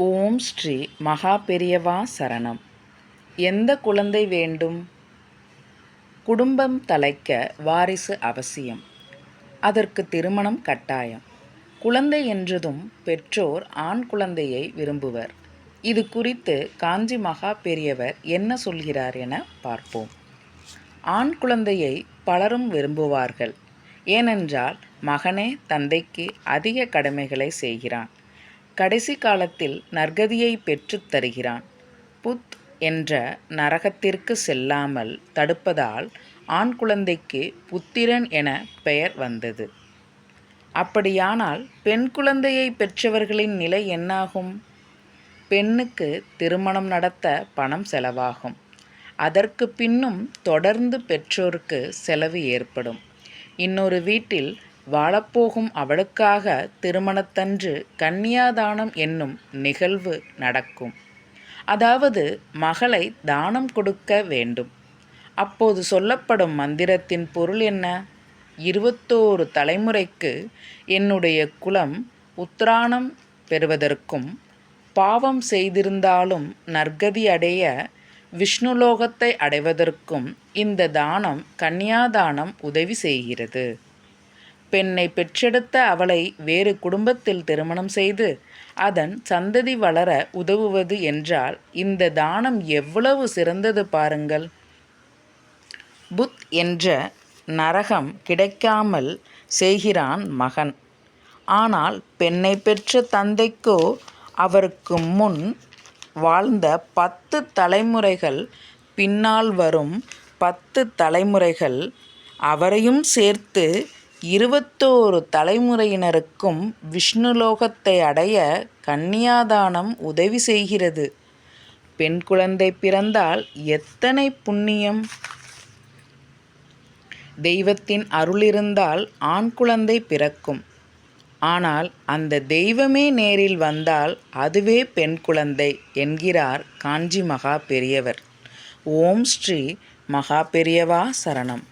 ஓம் ஸ்ரீ மகா பெரியவா சரணம். எந்த குழந்தை வேண்டும்? குடும்பம் தலைக்க வாரிசு அவசியம். அதற்கு திருமணம் கட்டாயம். குழந்தை என்றதும் பெற்றோர் ஆண் குழந்தையை விரும்புவர். இது குறித்து காஞ்சி மகா பெரியவர் என்ன சொல்கிறார் என பார்ப்போம். ஆண் குழந்தையை பலரும் விரும்புவார்கள். ஏனென்றால் மகனே தந்தைக்கு அதிக கடமைகளை செய்கிறான். கடைசி காலத்தில் நற்கதியை பெற்றுத் தருகிறான். புத் என்ற நரகத்திற்கு செல்லாமல் தடுப்பதால் ஆண் குழந்தைக்கு புத்திரன் என பெயர் வந்தது. அப்படியானால் பெண் குழந்தையை பெற்றவர்களின் நிலை என்னாகும்? பெண்ணுக்கு திருமணம் நடத்த பணம் செலவாகும். அதற்கு பின்னும் தொடர்ந்து பெற்றோருக்கு செலவு ஏற்படும். இன்னொரு வீட்டில் வாழப்போகும் அவளுக்காக திருமணத்தன்று கன்னியாதானம் என்னும் நிகழ்வு நடக்கும். அதாவது மகளை தானம் கொடுக்க வேண்டும். அப்போது சொல்லப்படும் மந்திரத்தின் பொருள் என்ன? இருபத்தோரு தலைமுறைக்கு என்னுடைய குலம் உத்ராணம் பெறுவதற்கும் பாவம் செய்திருந்தாலும் நற்கதி அடைய விஷ்ணுலோகத்தை அடைவதற்கும் இந்த தானம் கன்னியாதானம் உதவி செய்கிறது. பெண்ணை பெற்றெடுத்த அவளை வேறு குடும்பத்தில் திருமணம் செய்து அதன் சந்ததி வளர உதவுவது என்றால் இந்த தானம் எவ்வளவு சிறந்தது பாருங்கள். புத் என்ற நரகம் கிடைக்காமல் செய்கிறான் மகன். ஆனால் பெண்ணை பெற்ற தந்தைக்கோ அவருக்கு முன் வாழ்ந்த பத்து தலைமுறைகள் பின்னால் வரும் பத்து தலைமுறைகள் அவரையும் சேர்த்து இருபத்தோரு தலைமுறையினருக்கும் விஷ்ணுலோகத்தை அடைய கன்னியாதானம் உதவி செய்கிறது. பெண் குழந்தை பிறந்தால் எத்தனை புண்ணியம்? தெய்வத்தின் அருள் இருந்தால் ஆண் குழந்தை பிறக்கும். ஆனால் அந்த தெய்வமே நேரில் வந்தால் அதுவே பெண் குழந்தை என்கிறார் காஞ்சி மகா பெரியவர். ஓம் ஸ்ரீ மகா பெரியவா சரணம்.